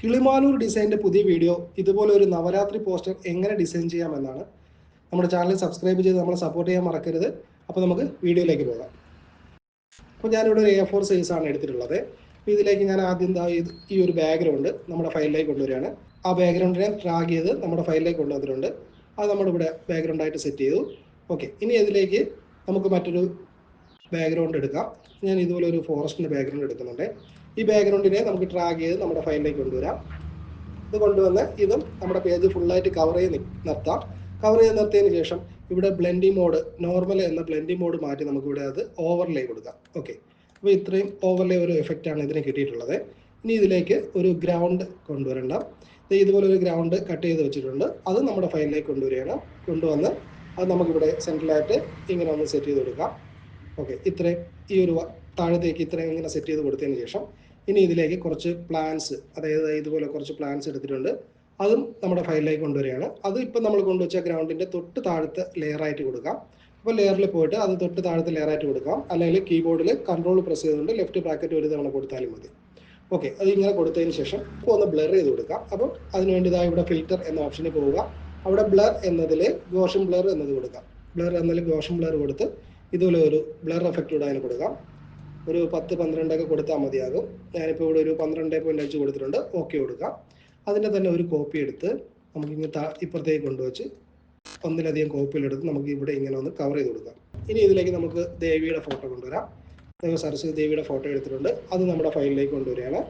കിളിമാനൂർ ഡിസൈന്റെ പുതിയ വീഡിയോ ഇതുപോലെ ഒരു നവരാത്രി പോസ്റ്റർ എങ്ങനെ ഡിസൈൻ ചെയ്യാമെന്നാണ്. നമ്മുടെ ചാനൽ സബ്സ്ക്രൈബ് ചെയ്ത് നമ്മളെ സപ്പോർട്ട് ചെയ്യാൻ മറക്കരുത്. അപ്പോൾ നമുക്ക് വീഡിയോയിലേക്ക് പോകാം. അപ്പോൾ ഞാനിവിടെ ഒരു എ ഫോർ സൈസ് ആണ് എടുത്തിട്ടുള്ളത്. അപ്പോൾ ഇതിലേക്ക് ഞാൻ ആദ്യം ഈ ഒരു ബാക്ക്ഗ്രൗണ്ട് നമ്മുടെ ഫയലിലേക്ക് കൊണ്ടുവരികയാണ്. ആ ബാക്ക്ഗ്രൗണ്ടിനെ ട്രാഗ് ചെയ്ത് നമ്മുടെ ഫയലിലേക്ക് കൊണ്ടുവന്നിട്ടുണ്ട്. അത് നമ്മളിവിടെ ബാക്ക്ഗ്രൗണ്ട് ആയിട്ട് സെറ്റ് ചെയ്തു. ഓക്കെ ഇനി അതിലേക്ക് നമുക്ക് മറ്റൊരു ബാക്ക്ഗ്രൗണ്ട് എടുക്കാം. ഞാൻ ഇതുപോലെ ഒരു ഫോറസ്റ്റിന്റെ ബാക്ക്ഗ്രൗണ്ട് എടുക്കുന്നുണ്ട്. ഈ ബാക്ക്ഗ്രൗണ്ടിനെ നമുക്ക് ട്രാക്ക് ചെയ്ത് നമ്മുടെ ഫയലിലേക്ക് കൊണ്ടുവരാം. ഇത് കൊണ്ടുവന്ന് ഇതും നമ്മുടെ പേജ് ഫുള്ളായിട്ട് കവർ ചെയ്ത് നിർത്താം. കവർ ചെയ്ത് നിർത്തിയതിന് ശേഷം ഇവിടെ ബ്ലെൻഡിങ് മോഡ് നോർമൽ എന്ന ബ്ലെൻഡിങ് മോഡ് മാറ്റി നമുക്ക് ഇവിടെ അത് ഓവർലേ കൊടുക്കാം. ഓക്കെ അപ്പോൾ ഇത്രയും ഓവർലേ ഒരു എഫക്റ്റാണ് ഇതിന് കിട്ടിയിട്ടുള്ളത്. ഇനി ഇതിലേക്ക് ഒരു ഗ്രൗണ്ട് കൊണ്ടുവരണ്ട. ഇതുപോലെ ഒരു ഗ്രൗണ്ട് കട്ട് ചെയ്ത് വെച്ചിട്ടുണ്ട്. അത് നമ്മുടെ ഫയലിലേക്ക് കൊണ്ടുവരികയാണ്. കൊണ്ടുവന്ന് അത് നമുക്കിവിടെ സെൻട്രലായിട്ട് ഇങ്ങനെ ഒന്ന് സെറ്റ് ചെയ്ത് കൊടുക്കാം. ഓക്കെ ഇത്രയും ഈ ഒരു താഴത്തേക്ക് ഇത്രയും ഇങ്ങനെ സെറ്റ് ചെയ്ത് കൊടുത്തതിന് ശേഷം ഇനി ഇതിലേക്ക് കുറച്ച് പ്ലാൻസ് അതായത് ഇതുപോലെ കുറച്ച് പ്ലാൻസ് എടുത്തിട്ടുണ്ട്. അതും നമ്മുടെ ഫയലിലേക്ക് കൊണ്ടുവരികയാണ്. അത് ഇപ്പം നമ്മൾ കൊണ്ടുവച്ച ഗ്രൗണ്ടിന്റെ തൊട്ട് താഴത്തെ ലെയറായിട്ട് കൊടുക്കാം. അപ്പോൾ ലെയറിൽ പോയിട്ട് അത് തൊട്ട് താഴത്തെ ലെയറായിട്ട് കൊടുക്കാം. അല്ലെങ്കിൽ കീബോർഡിൽ കൺട്രോൾ പ്രസ് ചെയ്തുകൊണ്ട് ലെഫ്റ്റ് ബ്രാക്കറ്റ് ഒരു തവണ കൊടുത്താലും മതി. ഓക്കെ അത് ഇങ്ങനെ കൊടുത്തതിന് ശേഷം ഇപ്പോൾ ഒന്ന് ബ്ലർ ചെയ്ത് കൊടുക്കാം. അപ്പം അതിനുവേണ്ടി ഇതാ ഇവിടെ ഫിൽറ്റർ എന്ന ഓപ്ഷനിൽ പോവുക. അവിടെ ബ്ലർ എന്നതിൽ ഗോഷൻ ബ്ലർ എന്നത് കൊടുക്കാം. ബ്ലർ എന്നതിൽ ഗോഷൻ ബ്ലർ കൊടുത്ത് ഇതുപോലെ ഒരു ബ്ലർ എഫക്റ്റ് കൂടെ അതിന് കൊടുക്കാം. ഒരു പത്ത് പന്ത്രണ്ടൊക്കെ കൊടുത്താൽ മതിയാകും. ഞാനിപ്പോൾ ഇവിടെ ഒരു പന്ത്രണ്ട് പോയിന്റ് അഞ്ച് കൊടുത്തിട്ടുണ്ട്. ഓക്കെ കൊടുക്കാം. അതിന്റെ തന്നെ ഒരു കോപ്പി എടുത്ത് നമുക്കിങ്ങനെ താ ഇപ്പുറത്തേക്ക് കൊണ്ടുവച്ച് ഒന്നിലധികം കോപ്പിയിലെടുത്ത് നമുക്ക് ഇവിടെ ഇങ്ങനെ ഒന്ന് കവർ ചെയ്ത് കൊടുക്കാം. ഇനി ഇതിലേക്ക് നമുക്ക് ദേവിയുടെ ഫോട്ടോ കൊണ്ടുവരാം. ദേവ സരസ്വതി ദേവിയുടെ ഫോട്ടോ എടുത്തിട്ടുണ്ട്. അത് നമ്മുടെ ഫയലിലേക്ക് കൊണ്ടുവരികയാണ്.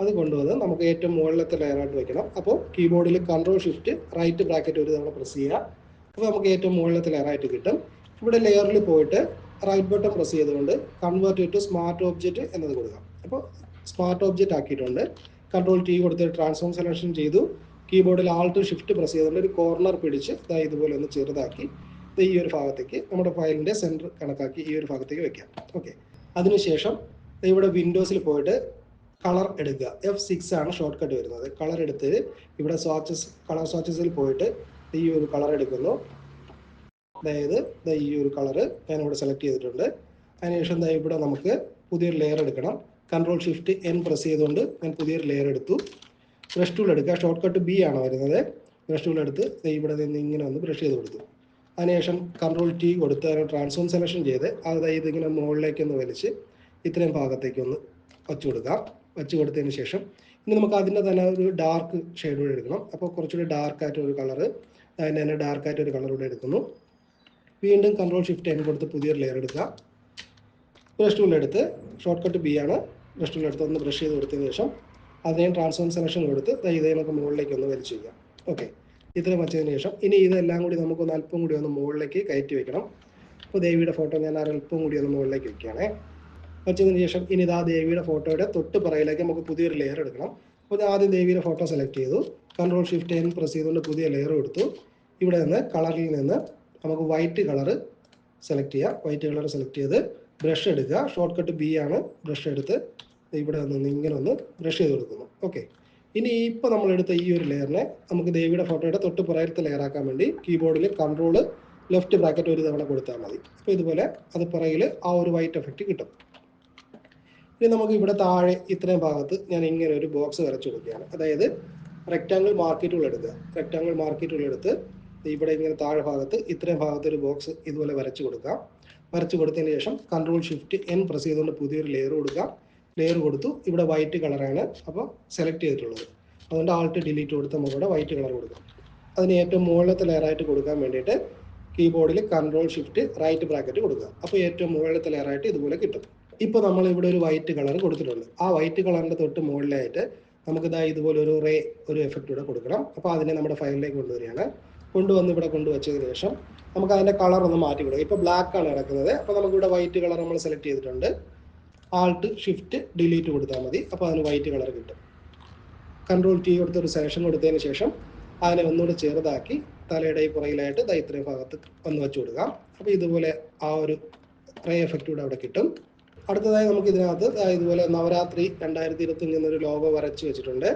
അത് കൊണ്ടുവന്ന് നമുക്ക് ഏറ്റവും മുകളിലത്തെ ലെയറായിട്ട് വെക്കണം. അപ്പോൾ കീബോർഡിൽ കൺട്രോൾ ഷിഫ്റ്റ് റൈറ്റ് ബ്രാക്കറ്റ് ഒരു തവണ പ്രസ് ചെയ്യുക. അപ്പോൾ നമുക്ക് ഏറ്റവും മുകളിലത്തെ ലെയറായിട്ട് കിട്ടും. ഇവിടെ ലെയറിൽ പോയിട്ട് റൈറ്റ് ബട്ടൺ പ്രസ് ചെയ്തുകൊണ്ട് കൺവേർട്ട് ടു സ്മാർട്ട് ഓബ്ജക്റ്റ് എന്നത് കൊടുക്കാം. അപ്പോൾ സ്മാർട്ട് ഓബ്ജക്റ്റ് ആക്കിയിട്ടുണ്ട്. കൺട്രോൾ ടി കൊടുത്ത് ട്രാൻസ്ഫോം സെലക്ഷൻ ചെയ്തു. കീബോർഡിൽ ആൾട്ട് ഷിഫ്റ്റ് പ്രസ് ചെയ്തുകൊണ്ട് ഒരു കോർണർ പിടിച്ച് ദാ ഇതുപോലെ ഒന്ന് ചെറുതാക്കി ഈ ഒരു ഭാഗത്തേക്ക് നമ്മുടെ ഫയലിന്റെ സെന്റർ കണക്കാക്കി ഈ ഒരു ഭാഗത്തേക്ക് വെക്കാം. ഓക്കെ അതിനുശേഷം ഇവിടെ വിൻഡോസിൽ പോയിട്ട് കളർ എടുക്കുക. എഫ് സിക്സ് ആണ് ഷോർട്ട് കട്ട് വരുന്നത്. കളർ എടുത്ത് ഇവിടെ സ്വാച്ചസ് കളർ സ്വാച്ചസിൽ പോയിട്ട് ഈ ഒരു കളർ എടുക്കുന്നു. അതായത് ഈ ഒരു കളറ് ഇവിടെ സെലക്ട് ചെയ്തിട്ടുണ്ട്. അതിനുശേഷം ദാ ഇവിടെ നമുക്ക് പുതിയൊരു ലെയർ എടുക്കണം. കൺട്രോൾ ഷിഫ്റ്റ് എൻ പ്രസ് ചെയ്തുകൊണ്ട് ഞാൻ പുതിയൊരു ലെയർ എടുത്തു. ബ്രഷ് ടൂൾ എടുക്കുക. ഷോർട്ട് കട്ട് ബി ആണ് വരുന്നത്. ബ്രഷ് ടൂൾ എടുത്ത് ഇവിടെ നിന്ന് ഇങ്ങനെ ഒന്ന് ബ്രഷ് ചെയ്ത് കൊടുത്തു. അതിനുശേഷം കൺട്രോൾ ടി കൊടുത്ത് അതിന് ട്രാൻസ്ഫോം സെലക്ഷൻ ചെയ്ത് അതായത് ഇങ്ങനെ മുകളിലേക്ക് ഒന്ന് വലിച്ച് ഇത്രയും ഭാഗത്തേക്കൊന്ന് വച്ചു കൊടുക്കാം. വച്ചു കൊടുത്തതിന് ശേഷം ഇനി നമുക്ക് അതിന്റെ തന്നെ ഒരു ഡാർക്ക് ഷെയ്ഡ് കൂടെ എടുക്കണം. അപ്പോൾ കുറച്ചുകൂടി ഡാർക്കായിട്ടൊരു കളറ് അതിന്റെ തന്നെ ഡാർക്കായിട്ടൊരു കളർ കൂടെ എടുക്കുന്നു. വീണ്ടും കൺട്രോൾ ഷിഫ്റ്റ് എൻ കൊടുത്ത് പുതിയൊരു ലെയർ എടുക്കുക. ബ്രഷ് ടൂൾ എടുത്ത് ഷോർട്ട് കട്ട് ബി ആണ്. ബ്രഷ് ടൂൾ എടുത്ത് ഒന്ന് ബ്രഷ് ചെയ്ത് കൊടുത്തതിന് ശേഷം അതിനെ ട്രാൻസ്ഫോം സെലക്ഷൻ കൊടുത്ത് ഇതേ നമുക്ക് മുകളിലേക്ക് ഒന്ന് വലിച്ചു വയ്ക്കാം ഓക്കെ ഇത്രയും വെച്ചതിന് ശേഷം ഇനി ഇതെല്ലാം കൂടി നമുക്കൊന്ന് അല്പം കൂടി ഒന്ന് മുകളിലേക്ക് കയറ്റി വെക്കണം. അപ്പോൾ ദേവിയുടെ ഫോട്ടോ ഞാൻ അല്പം കൂടി ഒന്ന് മുകളിലേക്ക് വെക്കുകയാണേ. വെച്ചതിന് ശേഷം ഇനി ഇതാ ദേവിയുടെ ഫോട്ടോയുടെ തൊട്ട് പുറകിലേക്ക് നമുക്ക് പുതിയൊരു ലെയർ എടുക്കണം. അപ്പോൾ ആദ്യം ദേവിയുടെ ഫോട്ടോ സെലക്ട് ചെയ്തു. കൺട്രോൾ ഷിഫ്റ്റ് എൻ പ്രസ് ചെയ്തുകൊണ്ട് പുതിയ ലെയർ എടുത്തു ഇവിടെ നിന്ന് കളറിൽ നിന്ന് നമുക്ക് വൈറ്റ് കളർ സെലക്ട് ചെയ്യുക വൈറ്റ് കളർ സെലക്ട് ചെയ്ത് ബ്രഷ് എടുക്കുക. ഷോർട്ട് കട്ട് ബി ആണ് ബ്രഷ് എടുത്ത് ഇവിടെ നിന്ന് ഇങ്ങനെ ഒന്ന് ബ്രഷ് ചെയ്ത് കൊടുക്കുന്നു. ഓക്കെ ഇനി ഇപ്പോൾ നമ്മൾ എടുത്ത ഈ ഒരു ലെയറിനെ നമുക്ക് ദേവിയുടെ ഫോട്ടോയുടെ തൊട്ട് പുറകിലത്തെ ലെയറാക്കാൻ വേണ്ടി കീബോർഡിൽ കൺട്രോൾ ലെഫ്റ്റ് ബ്രാക്കറ്റ് ഒരു തവണ കൊടുത്താൽ മതി. അപ്പോൾ ഇതുപോലെ അത് പുറകിൽ ആ ഒരു വൈറ്റ് എഫക്റ്റ് കിട്ടും. ഇനി നമുക്ക് ഇവിടെ താഴെ ഇത്രയും ഭാഗത്ത് ഞാൻ ഇങ്ങനെ ഒരു ബോക്സ് വരച്ചു കൊടുക്കുകയാണ്. അതായത് റെക്റ്റാങ്കിൾ മാർക്കറ്റുകൾ എടുക്കുക. റെക്റ്റാങ്കിൾ മാർക്കറ്റുകൾ എടുത്ത് ഇവിടെ ഇങ്ങനെ താഴെ ഭാഗത്ത് ഇത്രയും ഭാഗത്ത് ഒരു ബോക്സ് ഇതുപോലെ വരച്ചു കൊടുക്കാം. വരച്ചു കൊടുത്തതിന് ശേഷം കൺട്രോൾ ഷിഫ്റ്റ് എൻ പ്രസ് ചെയ്തുകൊണ്ട് പുതിയൊരു ലെയർ കൊടുക്കാം. ലെയർ കൊടുത്തു. ഇവിടെ വൈറ്റ് കളറാണ് അപ്പോൾ സെലക്ട് ചെയ്തിട്ടുള്ളത്. അതുകൊണ്ട് ആൾട്ട് ഡിലീറ്റ് കൊടുത്ത് നമുക്കിവിടെ വൈറ്റ് കളർ കൊടുക്കാം. അതിന് ഏറ്റവും മുകളിലത്തെ ലെയറായിട്ട് കൊടുക്കാൻ വേണ്ടിയിട്ട് കീബോർഡിൽ കൺട്രോൾ ഷിഫ്റ്റ് റൈറ്റ് ബ്രാക്കറ്റ് കൊടുക്കുക. അപ്പോൾ ഏറ്റവും മുകളിലത്തെ ലെയറായിട്ട് ഇതുപോലെ കിട്ടും. ഇപ്പോൾ നമ്മൾ ഇവിടെ ഒരു വൈറ്റ് കളർ കൊടുത്തിട്ടുണ്ട്. ആ വൈറ്റ് കളറിന്റെ തൊട്ട് മുകളിലായിട്ട് നമുക്ക് ഇതാ ഇതുപോലെ ഒരു റേ ഒരു എഫക്റ്റ് കൂടെ കൊടുക്കണം. അപ്പോൾ അതിനെ നമ്മുടെ ഫയലിലേക്ക് കൊണ്ടുവരികയാണ്. കൊണ്ടുവന്ന് ഇവിടെ കൊണ്ടുവച്ചതിന് ശേഷം നമുക്ക് അതിന്റെ കളർ ഒന്ന് മാറ്റി കൊടുക്കാം ഇപ്പോൾ ബ്ലാക്ക് ആണ് കിടക്കുന്നത്. അപ്പോൾ നമുക്കിവിടെ വൈറ്റ് കളർ നമ്മൾ സെലക്ട് ചെയ്തിട്ടുണ്ട്. ആൾട്ട് ഷിഫ്റ്റ് ഡിലീറ്റ് കൊടുത്താൽ മതി. അപ്പോൾ അതിന് വൈറ്റ് കളർ കിട്ടും. കൺട്രോൾ ടി കൊടുത്ത് ഒരു സെലക്ഷൻ കൊടുത്തതിന് ശേഷം അതിനെ ഒന്നുകൂടെ ചെറുതാക്കി തലയുടെ പുറകിലായിട്ട് ദാ ഇത്രയും ഭാഗത്ത് ഒന്ന് വെച്ച് കൊടുക്കാം. അപ്പോൾ ഇതുപോലെ ആ ഒരു റേ എഫക്റ്റ് കൂടെ അവിടെ കിട്ടും. അടുത്തതായി നമുക്ക് ഇതിനകത്ത് ഇതുപോലെ നവരാത്രി രണ്ടായിരത്തി ഇരുപത്തഞ്ച് എന്നൊരു ലോഗോ വരച്ച് വെച്ചിട്ടുണ്ട്.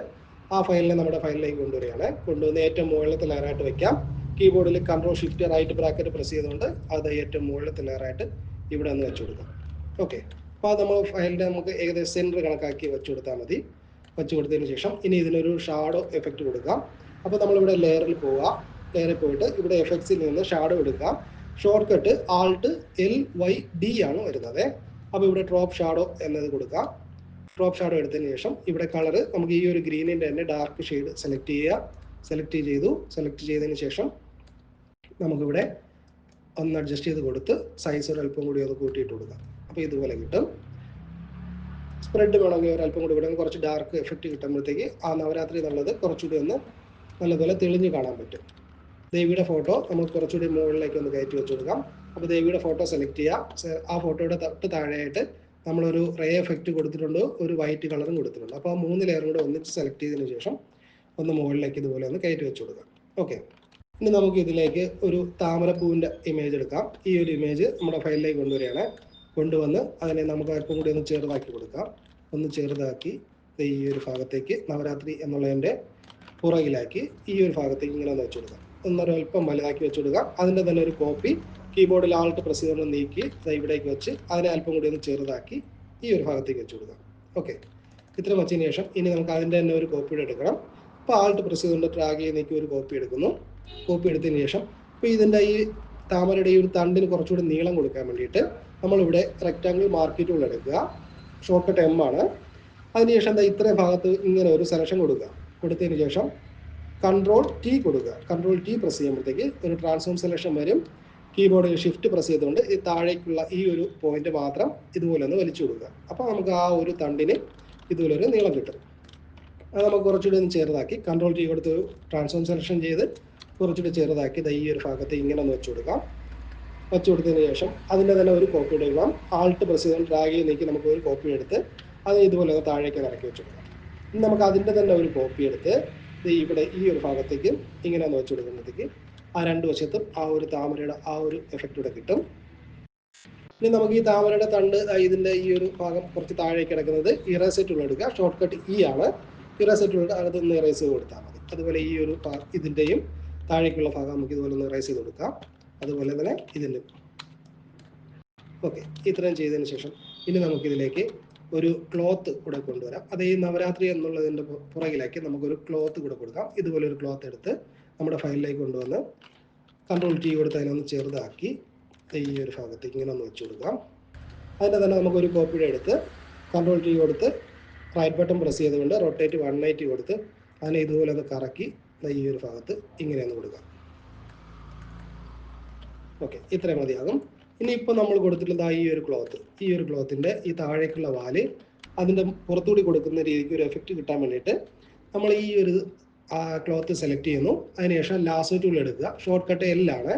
ആ ഫയലിനെ നമ്മുടെ ഫയലിലേക്ക് കൊണ്ടുവരികയാണ്. കൊണ്ടുവന്ന് ഏറ്റവും മുകളിലത്തെ ലെയറായിട്ട് വെക്കാം. കീബോർഡിൽ control shift right bracket press ചെയ്തുകൊണ്ട് അത് ഏറ്റവും മുകളിലത്തെ ലെയറായിട്ട് ഇവിടെ ഒന്ന് വെച്ച് കൊടുക്കാം. ഓക്കെ അപ്പോൾ അത് നമ്മൾ ഫയലിന്റെ നമുക്ക് ഏകദേശം സെന്റർ കണക്കാക്കി വെച്ച് കൊടുത്താൽ മതി. വെച്ച് കൊടുത്തതിന് ശേഷം ഇനി ഇതിനൊരു ഷാഡോ എഫക്റ്റ് കൊടുക്കാം. അപ്പോൾ നമ്മളിവിടെ ലെയറിൽ പോവുക. ലെയറിൽ പോയിട്ട് ഇവിടെ എഫക്ട്സിൽ നിന്ന് ഷാഡോ എടുക്കാം. Shortcut alt L Y D ആണ് വരുന്നത്. അപ്പോൾ ഇവിടെ ഡ്രോപ്പ് ഷാഡോ എന്നത് കൊടുക്കാം. ഡ്രോപ്പ് ഷാഡോ എടുത്തതിന് ശേഷം ഇവിടെ കളർ നമുക്ക് ഈ ഒരു ഗ്രീനിന്റെ തന്നെ ഡാർക്ക് ഷെയ്ഡ് സെലക്ട് ചെയ്യുക. സെലക്ട് ചെയ്തു. സെലക്ട് ചെയ്തതിന് ശേഷം നമുക്കിവിടെ ഒന്ന് അഡ്ജസ്റ്റ് ചെയ്ത് കൊടുത്ത് സൈസ് ഒരു അല്പം കൂടി ഒന്ന് കൂട്ടിയിട്ട് കൊടുക്കാം. അപ്പോൾ ഇതുപോലെ കിട്ടും. സ്പ്രെഡ് വേണമെങ്കിൽ ഒരു അല്പം കൂടി വിടുമെങ്കിൽ കുറച്ച് ഡാർക്ക് എഫക്റ്റ് കിട്ടുമ്പോഴത്തേക്ക് ആ നവരാത്രി എന്നുള്ളത് കുറച്ചുകൂടി ഒന്ന് നല്ലപോലെ തെളിഞ്ഞ് കാണാൻ പറ്റും. ദേവിയുടെ ഫോട്ടോ നമുക്ക് കുറച്ചുകൂടി മുകളിലേക്ക് ഒന്ന് കയറ്റി വെച്ച് കൊടുക്കാം. അപ്പോൾ ദേവിയുടെ ഫോട്ടോ സെലക്ട് ചെയ്യുക ആ ഫോട്ടോയുടെ തൊട്ട് താഴെയായിട്ട് നമ്മളൊരു റേ എഫക്റ്റ് കൊടുത്തിട്ടുണ്ട് ഒരു വൈറ്റ് കളറും കൊടുത്തിട്ടുണ്ട്. അപ്പോൾ ആ മൂന്ന് ലെയറും കൂടെ ഒന്നിച്ച് സെലക്ട് ചെയ്തതിന് ശേഷം ഒന്ന് മുകളിലേക്ക് ഇതുപോലെ ഒന്ന് കയറ്റി വെച്ച് കൊടുക്കാം ഓക്കെ ഇനി നമുക്ക് ഇതിലേക്ക് ഒരു താമരപ്പൂവിന്റെ ഇമേജ് എടുക്കാം. ഈ ഒരു ഇമേജ് നമ്മുടെ ഫയലിലേക്ക് കൊണ്ടുവരികയാണ്. കൊണ്ടുവന്ന് അതിനെ നമുക്ക് അല്പം കൂടി ഒന്ന് ചെറുതാക്കി കൊടുക്കാം. ഒന്ന് ചെറുതാക്കി ഈ ഒരു ഭാഗത്തേക്ക് നവരാത്രി എന്നുള്ളതിന്റെ പുറകിലാക്കി ഈ ഒരു ഭാഗത്തേക്ക് ഇങ്ങനെ ഒന്ന് വെച്ച് കൊടുക്കാം. അല്പം വലുതാക്കി വെച്ച് കൊടുക്കാം. അതിന്റെ തന്നെ ഒരു കോപ്പി കീബോർഡിൽ ആൾട്ട് പ്രസ് ചെയ്തുകൊണ്ട് നീക്കി ഇവിടേക്ക് വെച്ച് അതിനെ അല്പം കൂടി ഒന്ന് ചെറുതാക്കി ഈ ഒരു ഭാഗത്തേക്ക് വെച്ച് കൊടുക്കാം. ഓക്കെ ഇത്ര വെച്ചതിന് ശേഷം ഇനി നമുക്ക് അതിന്റെ തന്നെ ഒരു കോപ്പി എടുക്കണം. അപ്പോൾ ആൾട്ട് പ്രസ് ചെയ്തുകൊണ്ട് ട്രാഗ് ചെയ്ത് നീക്കി ഒരു കോപ്പി എടുക്കുന്നു. കോപ്പി എടുത്തതിന് ശേഷം ഇപ്പോൾ ഇതിന്റെ ഈ താമരയുടെ ഈ ഒരു തണ്ടിന് കുറച്ചുകൂടി നീളം കൊടുക്കാൻ വേണ്ടിയിട്ട് നമ്മളിവിടെ റെക്റ്റാങ്കിൾ മാർക്കറ്റ് ടൂൾ എടുക്കുക. ഷോർട്ട് കട്ട് എം ആണ് അതിനുശേഷം എന്താ ഇത്രയും ഭാഗത്ത് ഇങ്ങനെ ഒരു സെലക്ഷൻ കൊടുക്കുക. കൊടുത്തതിന് ശേഷം കൺട്രോൾ ടി കൊടുക്കുക. കൺട്രോൾ ടി പ്രസ് ചെയ്യുമ്പോഴത്തേക്ക് ഒരു ട്രാൻസ്ഫോം സെലക്ഷൻ വരും. കീബോർഡിൽ ഷിഫ്റ്റ് പ്രസ് ചെയ്തുകൊണ്ട് ഈ താഴേക്കുള്ള ഈ ഒരു പോയിന്റ് മാത്രം ഇതുപോലെ ഒന്ന് വലിച്ചു കൊടുക്കുക. അപ്പോൾ നമുക്ക് ആ ഒരു തണ്ടിന് ഇതുപോലെ ഒരു നീളം കിട്ടും. അത് നമുക്ക് കുറച്ചുകൂടി ഒന്ന് ചെറുതാക്കി കൺട്രോൾ ടി കൊടുത്ത് ട്രാൻസ്ഫോം സെലക്ഷൻ ചെയ്ത് കുറച്ചുകൂടി ചെറുതാക്കി ഈ ഒരു ഭാഗത്ത് ഇങ്ങനെ ഒന്ന് വെച്ചു കൊടുക്കാം. വെച്ചു കൊടുത്തതിന് ശേഷം അതിന്റെ തന്നെ ഒരു കോപ്പി എടുക്കാം ആൾട്ട് പ്രസ് ചെയ്ത് ഡ്രാഗ് ചെയ്ത് നീക്കി നമുക്ക് ഒരു കോപ്പി എടുത്ത് അത് ഇതുപോലെ താഴേക്ക് ഇറക്കി വെച്ചു കൊടുക്കാം. നമുക്ക് അതിന്റെ തന്നെ ഒരു കോപ്പി എടുത്ത് ഇവിടെ ഈ ഒരു ഭാഗത്തേക്ക് ഇങ്ങനെ ഒന്ന് വെച്ചു കൊടുക്കുമ്പോഴത്തേക്ക് ആ രണ്ട് വശത്തും ആ ഒരു താമരയുടെ ആ ഒരു എഫക്റ്റ് ഇവിടെ കിട്ടും. ഇനി നമുക്ക് ഈ താമരയുടെ തണ്ട് ഇതിന്റെ ഈ ഒരു ഭാഗം കുറച്ച് താഴേക്ക് കിടക്കുന്നത് ഇറേസ് ഉള്ളെടുക്കുക ഷോർട്ട് കട്ട് ഇ ആണ്. ഇറേസ് ടൂൾ അതൊന്ന് ഇറേസ് ചെയ്ത് കൊടുത്താൽ മതി. അതുപോലെ ഈ ഒരു ഇതിന്റെയും താഴേക്കുള്ള ഭാഗം നമുക്ക് ഇതുപോലെ ഒന്ന് ഇറേസ് ചെയ്ത് കൊടുക്കാം. അതുപോലെ തന്നെ ഇതിന്റെ ഓക്കെ ഇത്രയും ചെയ്തതിന് ശേഷം ഇനി നമുക്കിതിലേക്ക് ഒരു ക്ലോത്ത് കൂടെ കൊണ്ടുവരാം. അത് ഈ നവരാത്രി എന്നുള്ളതിന്റെ പുറകിലേക്ക് നമുക്കൊരു ക്ലോത്ത് കൂടെ കൊടുക്കാം. ഇതുപോലെ ഒരു ക്ലോത്ത് എടുത്ത് നമ്മുടെ ഫയലിലേക്ക് കൊണ്ടുവന്ന് കൺട്രോൾ ടി കൊടുത്ത് അതിനൊന്ന് ചെറുതാക്കി ഈ ഒരു ഭാഗത്തേക്ക് ഇങ്ങനെ ഒന്ന് വെച്ച് കൊടുക്കാം. അതിന്റെ തന്നെ നമുക്കൊരു കോപ്പിയുടെ എടുത്ത് കൺട്രോൾ ടി കൊടുത്ത് റൈറ്റ് ബട്ടൺ പ്രസ് ചെയ്തുകൊണ്ട് റൊട്ടേറ്റ് വൺ എയ്റ്റി കൊടുത്ത് അതിനെ ഇതുപോലെ ഒന്ന് കറക്കി ഈ ഒരു ഭാഗത്ത് ഇങ്ങനെ ഒന്ന് കൊടുക്കാം. ഓക്കെ ഇത്രയും മതിയാകും. ഇനിയിപ്പോൾ നമ്മൾ കൊടുത്തിട്ടുള്ള ഈ ഒരു ക്ലോത്ത് ഈ ഒരു ക്ലോത്തിന്റെ ഈ താഴേക്കുള്ള വാൽ അതിന്റെ പുറത്തുകൂടി കൊടുക്കുന്ന രീതിക്ക് ഒരു എഫക്റ്റ് കിട്ടാൻ വേണ്ടിയിട്ട് നമ്മൾ ഈ ഒരു ക്ലോത്ത് സെലക്ട് ചെയ്യുന്നു. അതിനുശേഷം ലാസോ ടൂൾ എടുക്കുക. ഷോർട്ട് കട്ട് എല്ലാണ്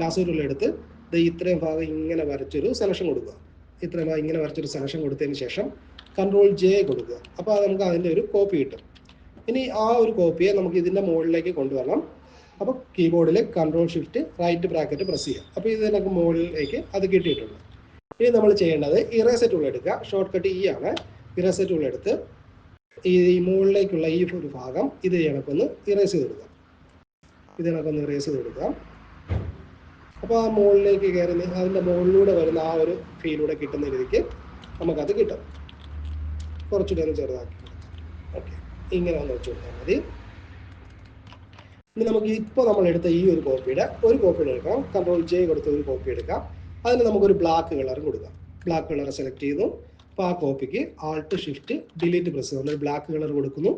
ലാസോ ടൂൾ എടുത്ത് ഇത് ഇത്രയും ഭാഗം ഇങ്ങനെ വരച്ചൊരു സെലക്ഷൻ കൊടുക്കുക. ഇത്രയും ഭാഗം ഇങ്ങനെ വരച്ചൊരു സെലക്ഷൻ കൊടുത്തതിന് ശേഷം കൺട്രോൾ ജെ കൊടുക്കുക. അപ്പോൾ നമുക്ക് അതിന്റെ ഒരു കോപ്പി കിട്ടും. ഇനി ആ ഒരു കോപ്പിയെ നമുക്ക് ഇതിന്റെ മുകളിലേക്ക് കൊണ്ടുവരണം. അപ്പോൾ കീബോർഡിൽ control shift right bracket press ചെയ്യുക. അപ്പോൾ ഇത് നമുക്ക് മുകളിലേക്ക് അത് കിട്ടിയിട്ടുണ്ട്. ഇനി നമ്മൾ ചെയ്യേണ്ടത് ഇറേസർ ടൂൾ എടുക്കുക. ഷോർട്ട് കട്ട് ഇ ആണ്. ഇറേസർ ടൂൾ എടുത്ത് ഈ മുകളിലേക്കുള്ള ഈ ഒരു ഭാഗം ഇത് കണക്കൊന്ന് ഇറേസ് ചെയ്ത് കൊടുക്കാം. ഇത് കണക്കൊന്ന് ഇറേസ് ചെയ്ത് കൊടുക്കാം. അപ്പോൾ ആ മുകളിലേക്ക് കയറി അതിന്റെ മുകളിലൂടെ വരുന്ന ആ ഒരു ഫീലൂടെ കിട്ടുന്ന രീതിക്ക് നമുക്കത് കിട്ടും. കുറച്ചുകൂടി ഒന്ന് ചെറുതാക്കി ഓക്കെ ഇങ്ങനെ ഒന്ന് വെച്ച് കൊടുത്താൽ മതി. ഇനി നമുക്ക് ഇപ്പോൾ നമ്മൾ എടുത്ത ഈ ഒരു കോപ്പിയുടെ ഒരു കോപ്പി എടുക്കാം. കൺട്രോൾ ജെ കൊടുത്ത ഒരു കോപ്പി എടുക്കാം. അതിന് നമുക്കൊരു ബ്ലാക്ക് കളർ കൊടുക്കാം. ബ്ലാക്ക് കളർ സെലക്ട് ചെയ്യുന്നു. അപ്പോൾ ആ കോപ്പിക്ക് ആൾട്ട് ഷിഫ്റ്റ് ഡിലീറ്റ് പ്രസ് ചെയ്യുന്നത് ബ്ലാക്ക് കളർ കൊടുക്കുന്നു.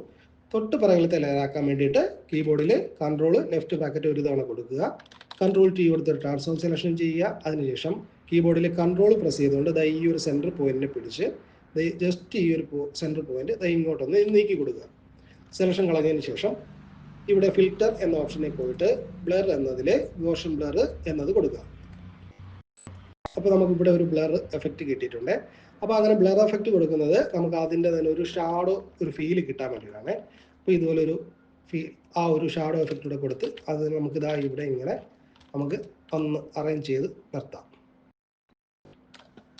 തൊട്ട് പറയലത്തെ ലെയറാക്കാൻ വേണ്ടിയിട്ട് കീബോർഡിൽ കൺട്രോൾ ലെഫ്റ്റ് ബ്രാക്കറ്റ് ഒരു തവണ കൊടുക്കുക. കൺട്രോൾ ടി കൊടുത്ത് ട്രാൻസ്ഫോം സെലക്ഷൻ ചെയ്യുക. അതിനുശേഷം കീബോർഡിൽ കൺട്രോൾ പ്രസ് ചെയ്തുകൊണ്ട് ദൈ ഈ ഒരു സെന്റർ പോയിന്റിനെ പിടിച്ച് ജസ്റ്റ് ഈ ഒരു സെന്റർ പോയിന്റ് ദൈ ഇങ്ങോട്ടൊന്ന് നീക്കി കൊടുക്കുക. സെലക്ഷൻ കളഞ്ഞതിന് ശേഷം ഇവിടെ ഫിൽറ്റർ എന്ന ഓപ്ഷനിൽ പോയിട്ട് ബ്ലർ എന്നതിൽ ഗോഷൻ ബ്ലർ എന്നത് കൊടുക്കുക. അപ്പോൾ നമുക്ക് ഇവിടെ ഒരു ബ്ലർ എഫക്റ്റ് കിട്ടിയിട്ടുണ്ട്. അപ്പോൾ അങ്ങനെ ബ്ലർ എഫക്റ്റ് കൊടുക്കുന്നത് നമുക്ക് അതിന്റെ തന്നെ ഒരു ഷാഡോ ഒരു ഫീൽ കിട്ടാൻ വേണ്ടിയിട്ടാണ്. അപ്പോൾ ഇതുപോലൊരു ഫീ ആ ഒരു ഷാഡോ എഫക്റ്റ് കൂടെ കൊടുത്ത് അത് നമുക്ക് ഇതാ ഇവിടെ ഇങ്ങനെ നമുക്ക് ഒന്ന് അറേഞ്ച് ചെയ്ത് നിർത്താം.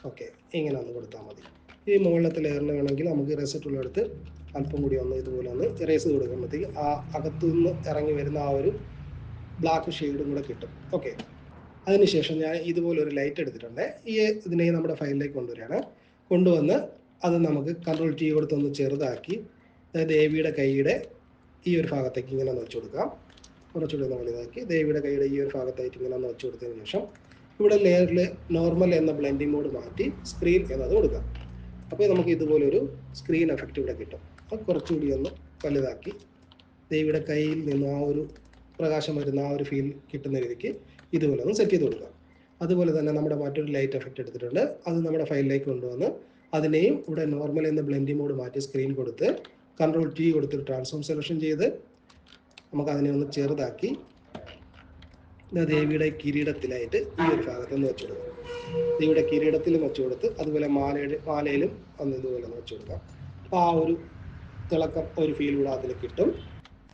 ഓക്കെ ഇങ്ങനെ ഒന്ന് കൊടുത്താൽ മതി. ഈ മുകളിലത്തെ ലെയറിന് വേണമെങ്കിൽ നമുക്ക് റെസറ്റുള്ള എടുത്ത് അല്പം കൂടി ഒന്ന് ഇതുപോലെ ഒന്ന് ഇറേസ് കൊടുക്കുമ്പോഴത്തേക്ക് ആ അകത്തു നിന്ന് ഇറങ്ങി വരുന്ന ആ ഒരു ബ്ലാക്ക് ഷെയ്ഡും കൂടെ കിട്ടും. ഓക്കെ അതിനുശേഷം ഞാൻ ഇതുപോലെ ഒരു ലൈറ്റ് എടുത്തിട്ടുണ്ട്. ഈ ഇതിനെ നമ്മുടെ ഫയലിലേക്ക് കൊണ്ടുവരികയാണ്. കൊണ്ടുവന്ന് അത് നമുക്ക് കൺട്രോൾ ടി കൊടുത്തൊന്ന് ചെറുതാക്കി അതായത് ദേവിയുടെ കൈയുടെ ഈ ഒരു ഭാഗത്തേക്ക് ഇങ്ങനെ ഒന്ന് വെച്ച് കൊടുക്കാം. കുറച്ചുകൂടി ഒന്ന് വലുതാക്കി. ദേവിയുടെ കൈയുടെ ഈ ഒരു ഭാഗത്തായിട്ട് ഇങ്ങനെ ഒന്ന് വെച്ച് കൊടുത്തതിന് ശേഷം ഇവിടെ ലെയറിൽ നോർമൽ എന്ന ബ്ലെൻഡിങ് മോഡ് മാറ്റി സ്ക്രീൻ എന്നത് കൊടുക്കാം. അപ്പോൾ നമുക്ക് ഇതുപോലെ ഒരു സ്ക്രീൻ എഫക്റ്റ് ഇവിടെ കിട്ടും. അപ്പോൾ കുറച്ചുകൂടി ഒന്ന് വലുതാക്കി. ദേവിയുടെ കയ്യിൽ നിന്ന് ആ ഒരു പ്രകാശം വരുന്ന ആ ഒരു ഫീൽ കിട്ടുന്ന രീതിക്ക് ഇതുപോലെ ഒന്ന് സെറ്റ് ചെയ്ത് കൊടുക്കാം. അതുപോലെ തന്നെ നമ്മുടെ മറ്റൊരു ലൈറ്റ് എഫക്റ്റ് എടുത്തിട്ടുണ്ട്. അത് നമ്മുടെ ഫയലിലേക്ക് കൊണ്ടുവന്ന് അതിനെയും ഇവിടെ നോർമൽ എന്ന ബ്ലെൻഡിംഗ് മോഡ് മാറ്റി സ്ക്രീൻ കൊടുത്ത് കൺട്രോൾ ടി കൊടുത്തിട്ട് ട്രാൻസ്ഫോം സെലക്ഷൻ ചെയ്ത് നമുക്ക് അതിനെ ഒന്ന് ചെറുതാക്കി ദേവിയുടെ കിരീടത്തിലായിട്ട് ഈ ഒരു ഭാഗത്ത് ഒന്ന് വെച്ചു കൊടുക്കാം. ദേവിയുടെ കിരീടത്തിലും വെച്ചു കൊടുത്ത് അതുപോലെ മാലയുടെ മാലയിലും അന്ന് ഇതുപോലെ ഒന്ന് വെച്ചു കൊടുക്കാം. അപ്പോൾ ആ ഒരു തിളക്കം ഒരു ഫീൽ കൂടെ അതിൽ കിട്ടും.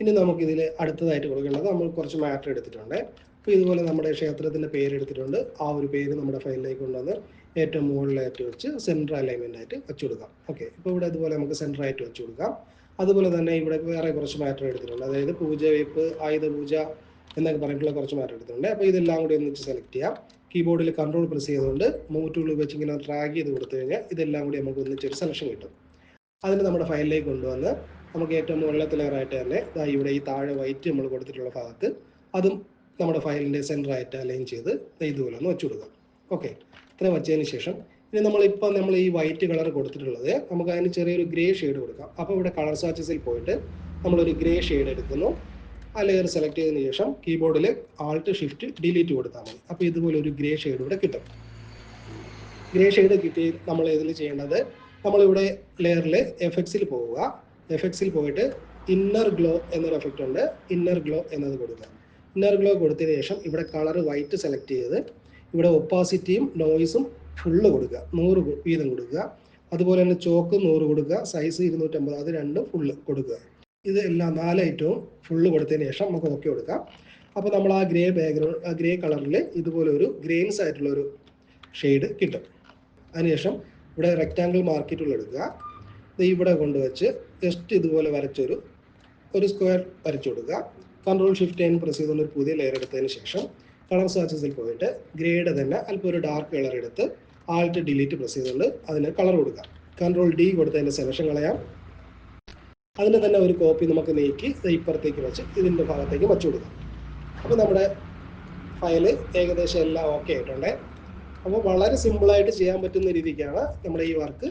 ഇനി നമുക്ക് ഇതിൽ അടുത്തതായിട്ട് കൊടുക്കേണ്ടത് നമ്മൾ കുറച്ച് മാറ്റർ എടുത്തിട്ടുണ്ട്. അപ്പോൾ ഇതുപോലെ നമ്മുടെ ക്ഷേത്രത്തിന്റെ പേര് എടുത്തിട്ടുണ്ട് ആ ഒരു പേര് നമ്മുടെ ഫയലിലേക്ക് കൊണ്ടുവന്ന് ഏറ്റവും മുകളിലായിട്ട് വെച്ച് സെന്റർ അലൈൻമെന്റ് ആയിട്ട് വെച്ചു കൊടുക്കാം. ഓക്കെ ഇപ്പോൾ ഇവിടെ ഇതുപോലെ നമുക്ക് സെന്റർ ആയിട്ട് വെച്ചു കൊടുക്കാം. അതുപോലെ തന്നെ ഇവിടെ വേറെ കുറച്ച് മാറ്റർ എടുത്തിട്ടുണ്ട്. അതായത് പൂജ വെയ്പ്പ് ആയുധ പൂജ എന്നൊക്കെ പറഞ്ഞിട്ടുള്ള കുറച്ച് മാറ്റർ എടുത്തിട്ടുണ്ട്. അപ്പോൾ ഇതെല്ലാം കൂടി ഒന്നിച്ച് സെലക്ട് ചെയ്യാം. കീബോർഡിൽ കൺട്രോൾ പ്രസ് ചെയ്തുകൊണ്ട് മൂവ് ടൂൾ വെച്ച് ഇങ്ങനെ ഡ്രാഗ് ചെയ്ത് കൊടുത്തു കഴിഞ്ഞാൽ ഇതെല്ലാം കൂടി നമുക്ക് ഒന്നിച്ചൊരു സെലക്ഷൻ കിട്ടും. അതിന് നമ്മുടെ ഫയലിലേക്ക് കൊണ്ടുവന്ന് നമുക്ക് ഏറ്റവും മുകളിലത്തെ ലെയറായിട്ട് തന്നെ ഇവിടെ ഈ താഴെ വൈറ്റ് നമ്മൾ കൊടുത്തിട്ടുള്ള ഭാഗത്ത് അതും നമ്മുടെ ഫയലിന്റെ സെന്ററായിട്ട് അലൈൻ ചെയ്ത് ഇതുപോലെ ഒന്ന് വെച്ചു കൊടുക്കാം. ഓക്കെ ഇത്രയും വെച്ചതിന് ശേഷം ഇനി നമ്മളിപ്പോൾ നമ്മൾ ഈ വൈറ്റ് കളർ കൊടുത്തിട്ടുള്ളത് നമുക്ക് അതിന് ചെറിയൊരു ഗ്രേ ഷെയ്ഡ് കൊടുക്കാം. അപ്പോൾ ഇവിടെ കളർ സാച്ചസിൽ പോയിട്ട് നമ്മളൊരു ഗ്രേ ഷെയ്ഡ് എടുക്കുന്നു. ആ ലെയർ സെലക്ട് ചെയ്തതിന് ശേഷം കീബോർഡിൽ ആൾട്ട് ഷിഫ്റ്റ് ഡിലീറ്റ് കൊടുത്താൽ മതി. അപ്പോൾ ഇതുപോലെ ഒരു ഗ്രേ ഷെയ്ഡ് ഇവിടെ കിട്ടും. ഗ്രേ ഷെയ്ഡ് കിട്ടി നമ്മൾ ഇതിൽ ചെയ്യേണ്ടത് നമ്മളിവിടെ ലെയറിൽ എഫ് എക്സിൽ പോവുക. എഫ് എക്സിൽ പോയിട്ട് ഇന്നർ ഗ്ലോ എന്നൊരു എഫക്റ്റ് ഉണ്ട്. ഇന്നർ ഗ്ലോ എന്നത് കൊടുക്കുക. ഇന്നർ ഗ്ലോ കൊടുത്തതിന് ശേഷം ഇവിടെ കളർ വൈറ്റ് സെലക്ട് ചെയ്ത് ഇവിടെ ഒപ്പാസിറ്റിയും നോയ്സും ഫുള്ള് കൊടുക്കുക. നൂറ് വീതം കൊടുക്കുക. അതുപോലെ തന്നെ ചോക്ക് നൂറ് കൊടുക്കുക. സൈസ് ഇരുന്നൂറ്റമ്പത്. അത് രണ്ടും ഫുള്ള് കൊടുക്കുക. ഇത് എല്ലാ നാല് ഐറ്റവും ഫുള്ള് കൊടുത്തതിന് ശേഷം നമുക്ക് നോക്കി കൊടുക്കാം. അപ്പോൾ നമ്മൾ ആ ഗ്രേ ബാക്ക്ഗ്രൗണ്ട് ആ ഗ്രേ കളറിൽ ഇതുപോലെ ഒരു ഗ്രെയിൻസ് ആയിട്ടുള്ള ഒരു ഷെയ്ഡ് കിട്ടും. അതിനുശേഷം ഇവിടെ റെക്റ്റാങ്കിൾ മാർക്കറ്റുകൾ എടുക്കുക. ഇത് ഇവിടെ കൊണ്ടുവച്ച് ജസ്റ്റ് ഇതുപോലെ വരച്ചൊരു ഒരു സ്ക്വയർ വരച്ചു കൊടുക്കുക. കൺട്രോൾ ഷിഫ്റ്റ് എൻ പ്രസ് ചെയ്തുകൊണ്ട് ഒരു പുതിയ ലെയർ എടുത്തതിന് ശേഷം കളർ സാച്ചസിൽ പോയിട്ട് ഗ്രേഡ് തന്നെ അല്പം ഒരു ഡാർക്ക് കളർ എടുത്ത് ആൾട്ട് ഡിലീറ്റ് പ്രസ് ചെയ്തുകൊണ്ട് അതിന് കളർ കൊടുക്കാം. കൺട്രോൾ ഡി കൊടുത്തതിന്റെ സെലക്ഷൻ കളയാം. അതിന്റെ തന്നെ ഒരു കോപ്പി നമുക്ക് നീക്കി ഇപ്പുറത്തേക്ക് വെച്ച് ഇതിന്റെ ഭാഗത്തേക്ക് വച്ചു കൊടുക്കാം. അപ്പോൾ നമ്മുടെ ഫയൽ ഏകദേശം എല്ലാം ഓക്കെ ആയിട്ടുണ്ട്. അപ്പോൾ വളരെ സിമ്പിളായിട്ട് ചെയ്യാൻ പറ്റുന്ന രീതിക്കാണ് നമ്മുടെ ഈ വർക്ക്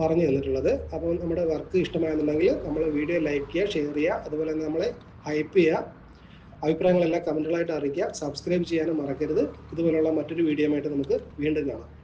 പറഞ്ഞു തന്നിട്ടുള്ളത്. അപ്പോൾ നമ്മുടെ വർക്ക് ഇഷ്ടമായെന്നുണ്ടെങ്കിൽ നമ്മൾ വീഡിയോ ലൈക്ക് ചെയ്യുക ഷെയർ ചെയ്യുക. അതുപോലെ തന്നെ നമ്മളെ ഹൈപ്പ് ചെയ്യുക. അഭിപ്രായങ്ങളെല്ലാം കമന്റുകളായിട്ട് അറിയിക്കുക. സബ്സ്ക്രൈബ് ചെയ്യാനും മറക്കരുത്. ഇതുപോലുള്ള മറ്റൊരു വീഡിയോ ആയിട്ട് നമുക്ക് വീണ്ടും കാണാം.